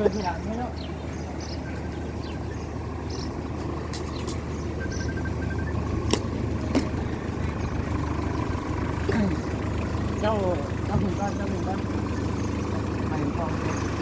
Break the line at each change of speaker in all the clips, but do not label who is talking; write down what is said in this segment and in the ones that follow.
เกิดที่หลังไม่เนาะเจ้าเจ้าหุ่นก้อนเจ้าหุ่นก้อนไปหุ่นก้อน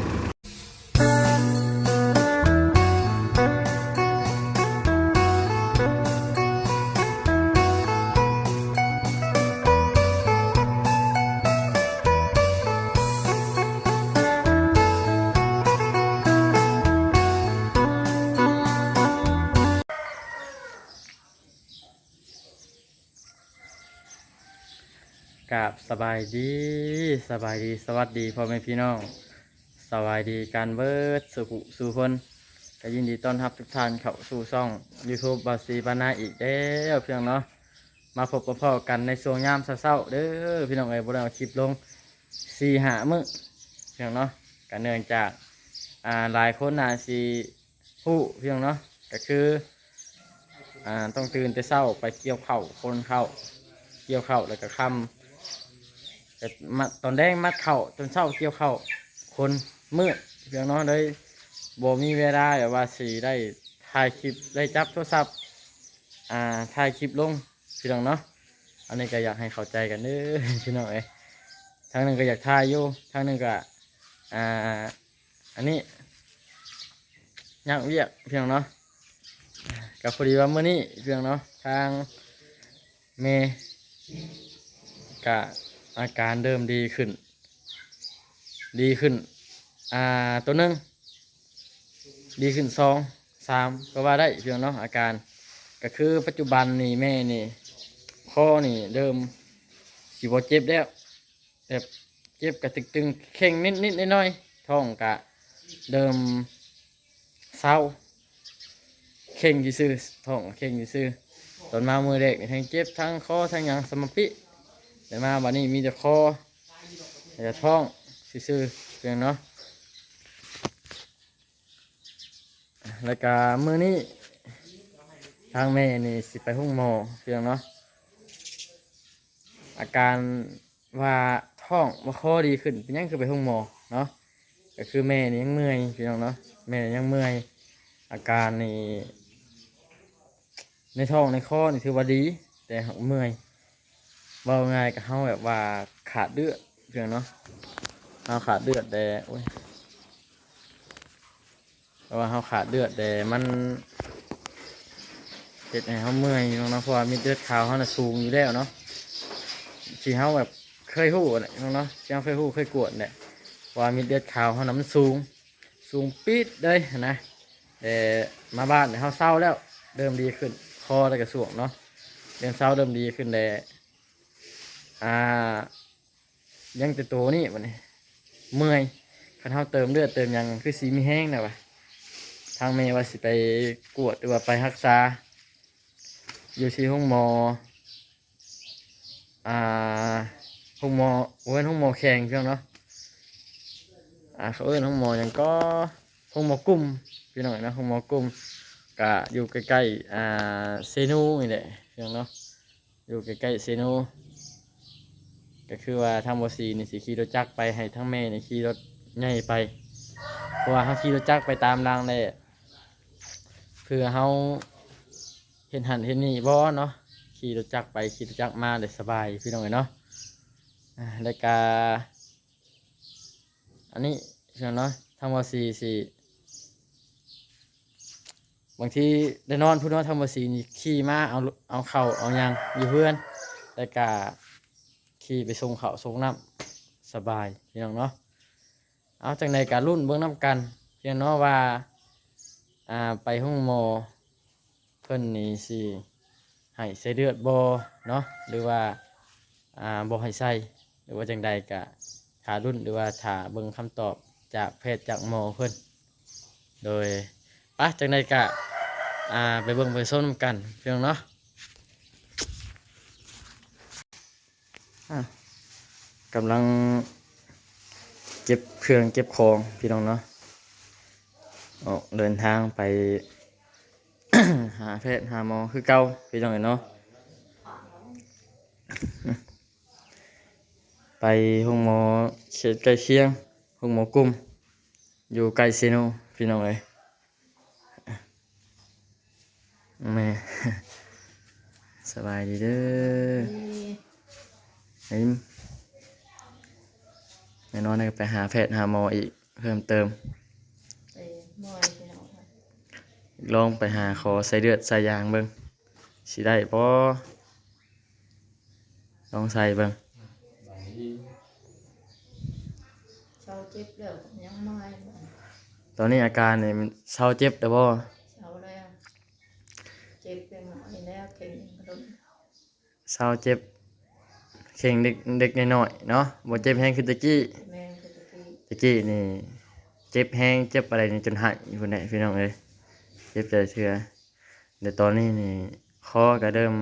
กับสบายดีสบายดีสวัสดีพ่อแม่พี่น้องสบายดีการเบิร์ดสุขุสู่คนก็ยินดีต้อนรับทุกท่านเข้าสู่ช่อง YouTube บาซีบานาอีกแล้วเพียงเนาะมาพบกับพ่อกันในช่วงยามเช้าๆเด้อพี่น้องเอ้ยบ่ได้เอาคลิปลงสี่หามื้อเพียงเนาะก็เนื่องจากอ่าหลายคนนาสิฮู้เพียงเนาะก็คืออ่าต้องตื่นแต่เช้าไปเกี่ยวเข้าคนเข้าเกี่ยวเข้าแล้วก็ค่ำ แต่มาตอนแรกมัดเข่าจนเช้าเกี่ยวเข่าคนมืดเพียงน้องเลยบ่มีเวลาแบบว่าสีได้ถ่ายคลิปได้จับโทรศัพท์อ่าถ่ายคลิปลงพี่น้องเนาะอันนี้ก็อยากให้เข้าใจกันเด้อพี่น้องเอ้ทางหนึงก็อยากถ่ายอยู่ทางหนึงก็อ่าอันนี้ยากเวียกเพียงเนาะกับพอดีว่าเมื่อนี้เพียงเนาะทางเมกะ อาการเริ่มดีขึ้น ดีขึ้น อ่าตัวหนึ่งดีขึ้นสองสามก็ว่าได้เพียงเนาะอาการ ก็คือปัจจุบันนี่แม่นี่ข้อนี่เริ่มสิบเจ็บแล้วแบบเจ็บกระตึกตึงเข่งนิดนิดน้อยๆท้องกะเริ่มเศร้าเข่งยี่ซื่อท้องเข่งยี่ซื่อตอนมามือเด็กทั้งเจ็บทั้งคอทั้งยังสมปิ แต่มาวันนี้มีแต่คอแต่ท้องซื่อๆเพียงเนาะแล้วก็มื้อนี้ทางแม่นี่สิไปห้องหมอเพียงเนาะอาการว่าท้องว่าคอดีขึ้นเป็นยังคือไปห้องหมอเนาะก็คือแม่นี่ยังเมื่อยเพียงเนาะแม่ยังเมื่อย อาการนี่ในท้องในคอนี่ถือว่าดี แต่หักเมื่อย เบาง่ายกับเขาแบบว่าขาดเลือดเพียงเนาะเขาขาดเลือดแต่โอ้ยเพราะว่าเขาขาดเลือดแต่มันเจ็ดให้เขาเมื่อยอยู่เนะเพราะว่ามีเลือดขาวเขาน่ะสูงอยู่แล้วเนาะที่เขาแบบเคยหู้เนี่ยเนาะที่เขาเคยหู้เคยกวดเนี่ยว่ามีเลือดขาวเขาน่ะมันสูง สูงปี๊ดเลยนะแต่มาบ้านเนี่ยเขาเศร้าแล้วเริ่มดีขึ้นคอแล้วก็สวงเนาะเริ่มเศร้าเริ่มดีขึ้นแต่ อ่ายังแต่ตัวนี่วันนี้เมื่อยคันเท้าเติมเลือดเติมยังคือสีมีแห้งนะวะทางเมย์ว่าสิไปกวดหรือว่าไปรักษาอยู่ที่ห้องหมออ่าห้องหมอเว้นห้องหมอแข่งเพียงเนาะอ่าเขาเอิ้นห้องหมอยังก็ห้องหมอกลุ่มพี่น้องนะห้องหมอกลุ่มกะอยู่ใกล้ๆอ่าเซนูนี่แหละเพียงเนาะอยู่ใกล้ๆเซนู ก็คือว่าทางบอสีนี่สิขี่รถจักรไปให้ทั้งแม่นี่ขี่รถใหญ่ไป เพราะว่าเขาขี่รถจักรไปตามรางได้เพื่อเขาเห็นหันเห็นนี่บ่เนาะขี่รถจักรไปขี่รถจักรมาได้สบายพี่น้องเนาะอ่าแล้วก็อันนี้เชื่อเนาะทางบอสีสิบางทีได้นอนพูดว่าทางบอสีนี่ขี่มาเอาเอาเข่าเอายังอยู่เพื่อนแล้วก็ ขี่ไปส่งเขาส่งน้ำสบายพี่น้องเนาะเอาจากในการรุ่นเบื้องน้ำกันเพียงเนาะว่าอ่าไปห้องหมอเพิ่นนี่สิให้ใส่เลือดบเนาะหรือว่าอ่าบให้ใส่หรือว่าจังใดกะถารุ่นหรือว่าถาเบิ่งคำตอบจากแพทย์จากหมอเพิ่นโดยปะจากในกะอ่าไปเบิ่งไปส้นำกันเพียงเนาะ กำลังเก็บเครื่องเก็บของพี่น้องเนาะออกเดินทางไป หาแพทย์หาหมอคือเก่าพี่น้องเนาะไปห้องหมอเขตใกล้เคียงห้องหมอกลุ่มอยู่ไกลซีโนพี่น้องเลยแม่สบายดีเด้อ ไอ้แม่นอนก็ไปหาแพทย์หาหมออีกเพิ่มเติม
ไปมอยพี่น้องค่ะ
ลองไปหาขอใส่เลือดใส่ยางเบิ่งสิได้บ่ลองใส่เบิ่ง
เช้าเจ็บแล้วยังมอย
ตอนนี้อาการนี่มันเศร้าเจ็บแต่บ่
เช้าแล้วเจ็บเป็นหน่อยแล้วเข่งกระโดด
เศร้าเจ็บ เข่งเด็กเด็กน้อยๆเนาะบ่เจ็บแฮงคือตะกี้
แม่งคือตะกี้
ตะกี้นี่ เจ็บแห้งเจ็บอะไรนี่จนหายคนไหนพี่น้องเอ้ยเจ็บใจเชื่อเดี๋ยวตอนนี้นี่คอก็เริ่ม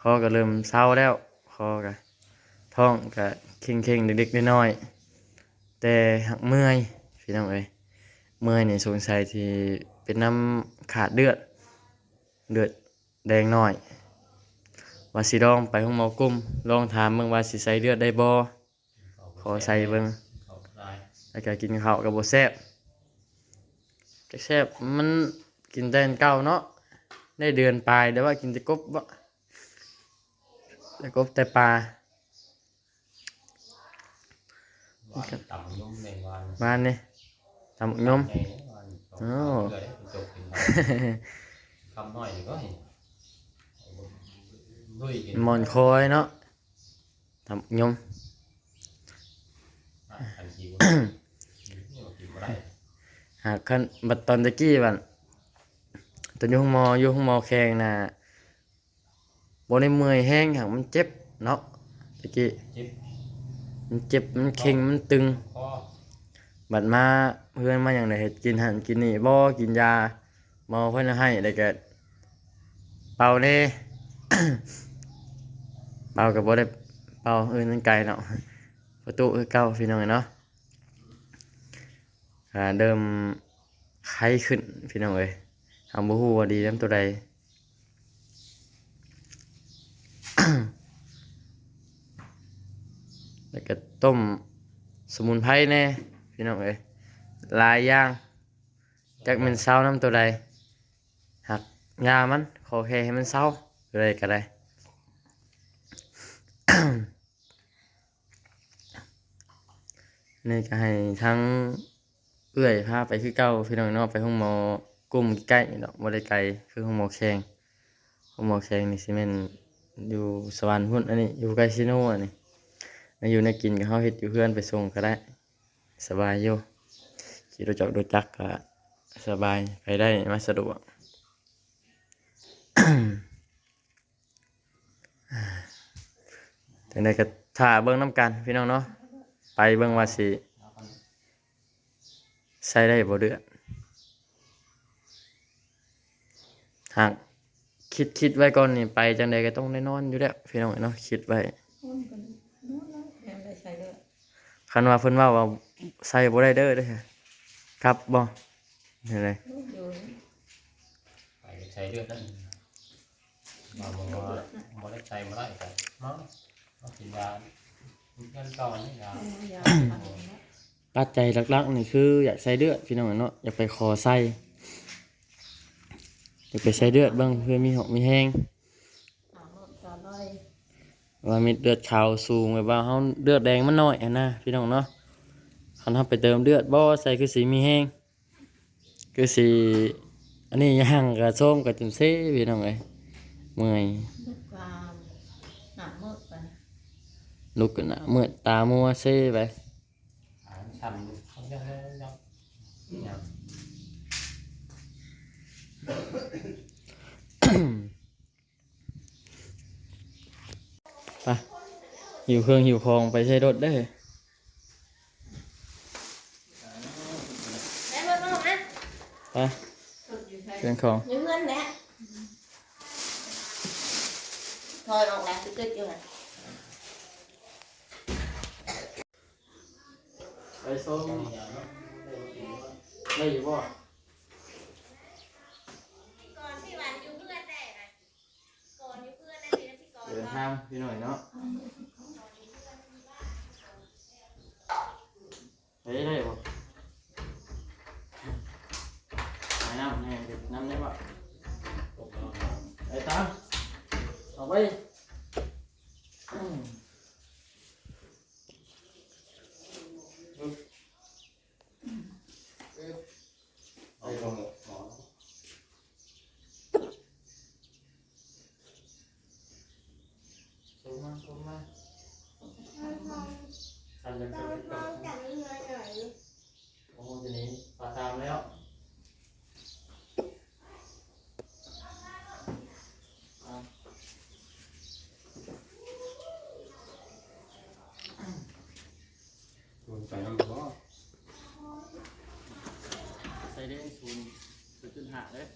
คอก็เริ่มเศร้าแล้วคอก็ท้องก็เข่งเข่งๆเด็กๆน้อยๆแต่หักเมื่อยพี่น้องเอ้ยเมื่อยนี่สงสัยที่เป็นน้ำขาดเลือดเลือดแดงน้อย ว่าสิลองไปห้องหมอกุ้มลองถามเบิ่งว่าสิใส่เลือดได้บ่ขอใส่เบิ่งแล้วก็กินข้าวกับบ่แซ่บก็แซ่บมันกินแต่อันเก่าเนาะได้เดือนปลายแต่ว่ากินแต่กบบ่แต่กบแต่ปลา
วันต่ำยุ่มในวัน
บ้านนี่ทำยม
ในวันสอง
อ้าว
เดือนจบเป็นคำน้อยนี่ก็เห็น ลุยกิน
หมอนคอยเนาะทำยม
อันทีว่านี่ว่ากินบ่ได้
หากคันบัดตอนตะกี้บัดตอนอยู่ห้องหมออยู่ห้องหมอแข้งน่ะบ่ได้เมื่อยแห้งหากมันเจ็บเนาะตะกี้
เจ็บ
มันเจ็บมันเค็งมันตึง
คอ
บัดมาเพื่อนมาอย่างไรเห็ดกินหันกินนี่บ่กินยาหมอเพิ่นให้ได้แก่เป่าเน่ เป่ากับบ่ได้เป่าเออนั่นไกลเนาะประตูคือเก่าพี่น้องเนาะอ่าเริ่มไข้ขึ้นพี่น้องเอ้ยทำบ่ฮู้ว่าดีน้ำตัวใดแล้วก็ต้มสมุนไพรแน่พี่น้องเอ้ยลายย่างจักมันเศร้าน้ำตัวใดหักยามันขอแค่ให้มันเศร้าเลยก็ได้ นี่ก็ให้ทั้งเอื้อยพาไปคือเก้าพี่น้องนาะไปห้องหมอกลุ่มใกล้เนาะบ่ได้ไกลคือห้องหมอแขงห้องหมอแขงนี่สิแม่นอยู่สวรรค์พุ่นอันนี้อยู่ใกล้ซิโนอันนี้ในอยู่ในกินกับเขาเฮ็ดอยู่เพื่อนไปส่งก็ได้ สบายอยู่ขี่รถจักรรถจักรก็สบายไปได้มาสะดวก ถึงได้ก็ถ่าเบิ่งน้ำกันพี่น้องเนาะไปเบิ่งว่าสิใส่ได้บ่เดือดหากคิดคิดไว้ก่อนนี่ไปจังใดก็ต้องได้นอนอยู่แล้วพี่น้องเนาะคิดไว้
ขันวแม่งได้ใช้เลย
คันว่าเพิ่นว่าว่าใส่บ่ได้เด้อเด้อครับบ่เห็นได
อยู่
ไปใช้เลือดนั่นมาบอกว่าบ่ได้ใช้บ่ได้แต่เนาะต้องกินยาเงินก่อนนี่ยา
ปัจจัยหลักๆนี่คือ อยากใส่เลือดพี่น้องเนาะอยากไปขอใส่อยากไปใส่เลือดบิ่งเพื่อมีหอกมีแห้งว่ามีเลือดขาวสูงแบบว่าเฮาเลือดแดงมันน้อยอะนะพี่น้องเนาะคันเฮาไปเติมเลือดบ่ใส่คือสีมีแห้งคือสีอันนี้ย่างกระส้มกระจุ่มเซ่พี่น้องเอ้ยเมื่อย
ลูกกลามหนาเมื่อไป
ลุกขึ้นน่ะเมื่อยตามัวเซ่ไป
หาช้ำเขายังยังยังยัง
ไปหิวเครื่องหิวของไปใช้รถได้อ
แม่เมื่อเมื่อนะ
ไป
สุดอยู่ใช่
เครื่องของ
ยืมเงินแน่ถอยออกแล้วคือเกิดอยู่ไง
ไตัวได้อยู่บ่
เดินห้ามพี่หน่อยเนาะเฮ้ยได้บ่ไปน้ำแห้งน้ำ
ได้บ่
ไป
ตามออกไป hacer ส่เด้ศูนย์ศูนย์จุห้าเลย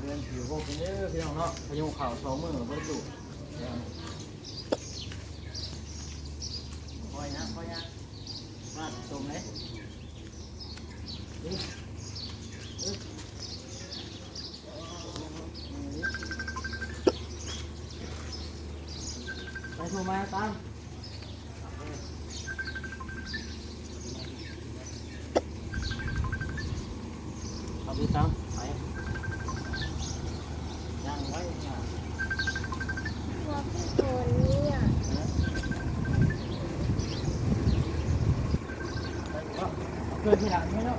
เรื่องผิวพวกนี้พี่น้องเนาะพายุข่าวสองมือไม่ดุคอยนะคอยนะมาตรงไหน ดูซ้ำไปยังไว้ค่ะ
ตัวพี่โกนเนี่ย
เกิดที่หลังไม่เนาะ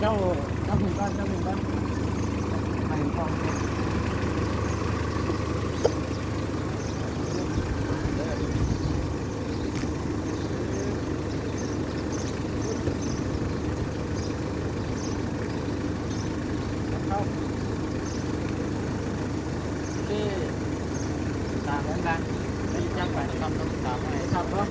เจ้าเจ้าหนึ่งก้อนเจ้าหนึ่งก้อนไปก่อนเข้า ที่ตามนั้นนะไม่จ้างไปทำต้องตามให้ทำเนาะ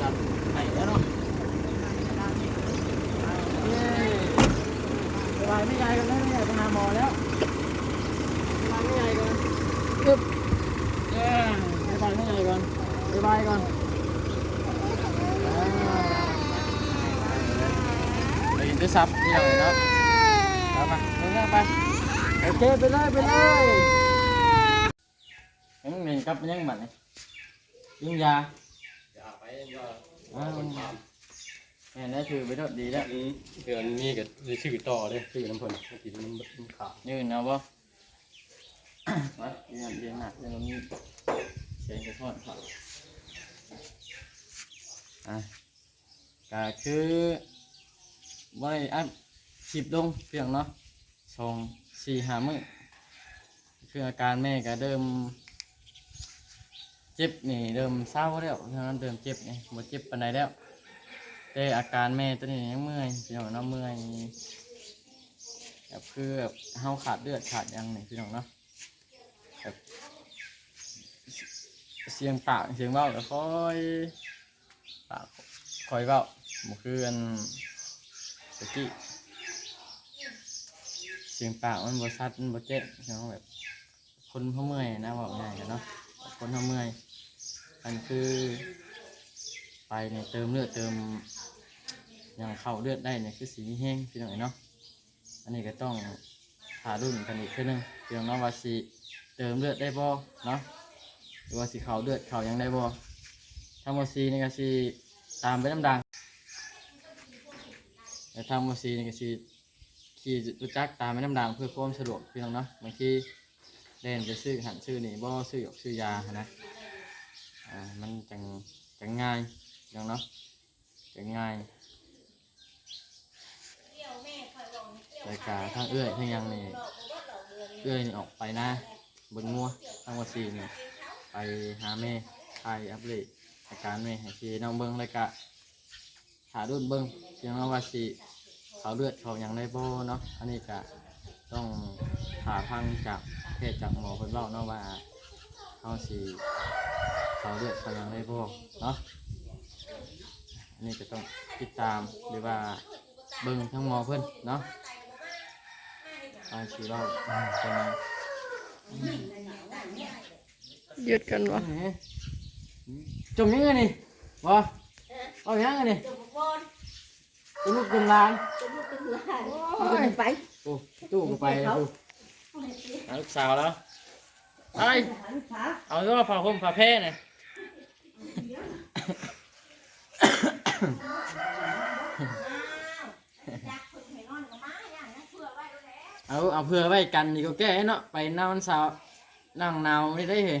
จับไปแล้วเนาะเย้สบายไม่ใหญ่กันแล้วไม่ใหญ่ไปหาหมอแล้วสบายไม่ใหญ่กันกึบ เอ้ยบ๊ายบายไม่ใหญ่ก่อนบ๊ายบายก่อนอ่า ไปยินด้วยซับนี่เลยเนาะเอาไปเรื่อยๆไปโอเคไปเลยไปเลยยังเหม็นกับยังหมันเลยยิงยา
อย่าไปว่า
อ้าวแม่ได้ถือไปโดดดีแล้ว
อืมเดือนนี้ก็ได้ชื่อต่อเลยชื่อน้ำเพิ่นบางทีมันมันขาด
ยืนเอาบ่ไว้ยืนยืนหนักยืนมีเสียงกระท้อนครับอะก็คือ ไว้อัพสิบลงเพียงเนาะสองสี่ห้ามื้อคืออาการแม่ก็เริ่มเจ็บนี่เริ่มเศร้าแล้วเพรานั้นเริ่มเจ็บนี่หมดเจ็บปานใดแล้วแต่อาการแม่ตัวนี้ยังเมื่อยพี่น้องเนาะเมื่อยแบบคือแบบเฮาขาดเลือดขาดยังนี่พี่น้องเนาะแบบเสียงปากเสียงเบ้าก็ค่อยปากค่อยเบ้าบ่คืออัน ตะกี้เสียงปากมันบ่ชัดมันบ่เจ๊พี่น้องแบบ คนเขาเมื่อยนะบอกง่ายกันเนาะคนเขาเมื่อยมันคือ ไปเนี่ยเติมเลือดเติมอย่างเข้าเลือดได้เนี่ยคือสีแห้งพี่น้องเนาะอันนี้ก็ต้องหารุ่นกันอีกเพื่อนึงพี่น้องเนาะว่าสีเติมเลือดได้บ่เนาะหรือว่าสีเข้าเลือดเข้ายังได้บ่ถ้าโมซีนี่ก็สีตามไปน้ำดัง แต่ถ้าโมซีนี่ก็สีขี่รู้จักตามไปน้ำดังเพื่อความสะดวกพี่น้องเนาะบางทีเล่นไปซื้อหันซื้อนี่บ่ซื้อหยกซื้อยานะ อ่ามันจังจังง่ายพี่น้องเนาะจังง่ายรายการทั้งเอื้อยทั้งยังนี่
เอื้
อยนี่ออกไปนะบนงัวทั้งวันสี่นี่ไปหาแม่ไทยอัปเดตอาการแม่ให้พี่น้องเบิ้งรายการารุ่นเบิ้งเพียงว่าสิเขาเลือดเขาหยังได้บ่เนาะอันนี้ก็ต้องหาทางจากแพทย์จากหมอเพิ่นเล่าเนาะว่าเขาสิเขาเลือดเขาหยังได้บ่เนาะอันนี้ก็ต้องติดตามหรือว่าเบิ่งทั้งหมอเพิ่นเนาะไปสีเราเป็นไง
หยุดกันวะ
จมยังไงนี่วะ เอายังไงนี่
จมบอล
ตุ้ลูกตุ้มลาน
จมลูกเป็นหลาน
โอ้ยไปโอ้ตู้ก็ไปแล้วตู้เอาลูกสาวแล้วไปเอาด้วยผ้าห่มผ้าแพร่เนี่ย
จักคนให้นอนกับม้าอย่างนั้นเพื่อไว้แล้ว
เอาเอาเพื่อไว้กันนี่ก็แก้เนาะไปนอนสาวนั่งหนาวไม่ได้เหรอ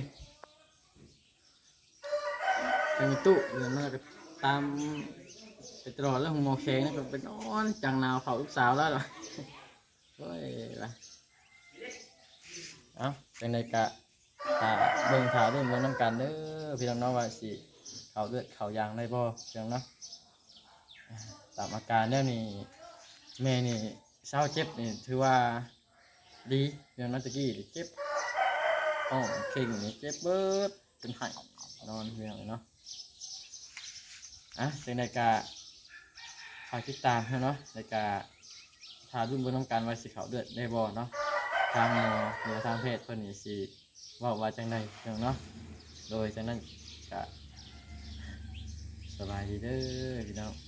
เป็นตู้เดี๋ยวมันก็ ตามไปตลอดแล้วหงมอแข็งนะก็ไปนอนจังนาวเผาลูกสาวแล้วหรอโอ้ยไปเอาเป็นไรกะถ้าเบิ่งข่าวเรื่องเบิ่งน้ำกันเด้อพี่น้องเนาะว่าสิเขาเลือดเขายางได้บ่พี่น้องเนาะตามอาการแล้วนี่แม่นี่เศร้าเจ็บนี่ถือว่าดีพี่น้องนตะกี้เจ็บอ๋อเข่งนี่เจ็บเบิดจนไหายนอนพี่น้องเนาะ อะจังใดกาฝากติดตามเนาะในกาทารุ่นบนน้ำการไว้สิเขาเดือดได้บอเนาะทางโมอหนือทางเพศเพิ่นนี่สิว่าว่าจังไดเพียงเนาะโดยฉะนั้นกะสบายดีเด้อพี่น้อง